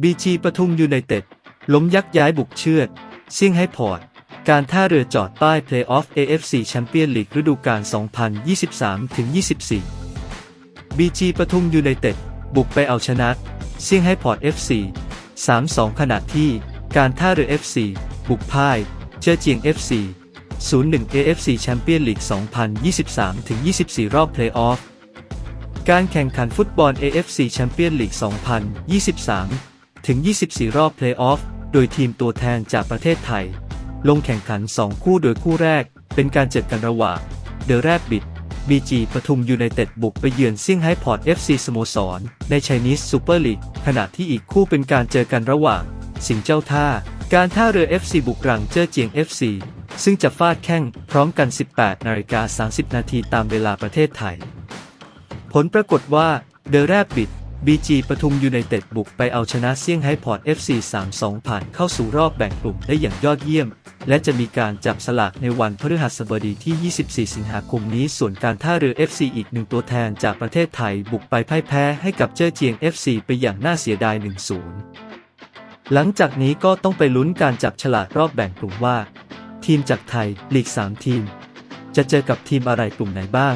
บีจีปทุมยูไนเต็ด ล้มยักย้ายบุกเชือดเซี่ยงไฮ้พอร์ต การท่าเรือจอดป้ายเพลย์ออฟ AFC แชมเปี้ยนลีกฤดูกาล 2023-24 บีจีปทุมยูไนเต็ด บุกไปเอาชนะเซี่ยงไฮ้พอร์ต FC 3-2 ขณะที่การท่าเรือ FC บุกพ่าย เจอเจียง FC 0-1 AFC แชมเปี้ยนลีก 2023-24 รอบเพลย์ออฟ การแข่งขันฟุตบอล AFC แชมเปี้ยนลีก 2023 ถึง 24 รอบเพลย์ออฟ โดยทีมตัวแทนจากประเทศไทย ลงแข่งขัน 2 คู่โดยคู่แรก เป็นการเจอกันระหว่างเดอะแรบบิดบีจีปทุมยูไนเต็ดบุกไปเยือนเซี่ยงไฮ้พอร์ต FC สโมสร ในไชนีสซูเปอร์ลีกขณะที่อีกคู่เป็นการเจอกันระหว่าง สิงห์เจ้าท่า การท่าเรือ FC บุกรังเจอเจียง FC ซึ่งจะฟาดแข้งพร้อมกัน 18นาฬิกา30 นาทีตามเวลาประเทศไทย ผลปรากฏว่าเดอะแรบบิด บีจีปทุมยูไนเต็ดบุกไปเอาชนะเซี่ยงไฮ้พอร์ต FC 3-2 ผ่านเข้าสู่รอบแบ่งกลุ่มได้อย่างยอดเยี่ยม และจะมีการจับสลากในวันพฤหัสบดีที่ 24 สิงหาคมนี้ ส่วนการท่าเรือ FC อีกหนึ่งตัวแทนจากประเทศไทยบุกไปพ่ายแพ้ให้กับเจ้อเจียง FC ไปอย่างน่าเสียดาย 1-0 หลังจากนี้ก็ต้องไปลุ้นการจับฉลากรอบแบ่งกลุ่มว่า ทีมจากไทยลีก 3 ทีม จะเจอกับทีมอะไรกลุ่มไหนบ้าง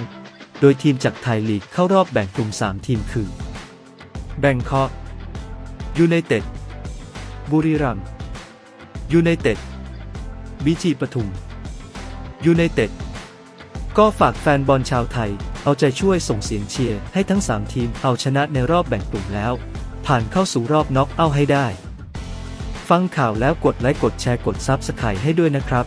โดยทีมจากไทยลีกเข้ารอบแบ่งกลุ่ม 3 ทีมคือ แบงคอกยูไนเต็ดบุรีรัมย์ยูไนเต็ดบีจีปทุมยูไนเต็ดก็ฝากแฟนบอลชาวไทย เอาใจช่วยส่งเสียงเชียร์ให้ทั้ง 3 ทีมเอาชนะในรอบแบ่งกลุ่มแล้ว ผ่านเข้าสู่รอบน็อกเอาท์ให้ได้ ฟังข่าวแล้วกดไลค์กดแชร์กดซับสไครต์ให้ด้วยนะครับ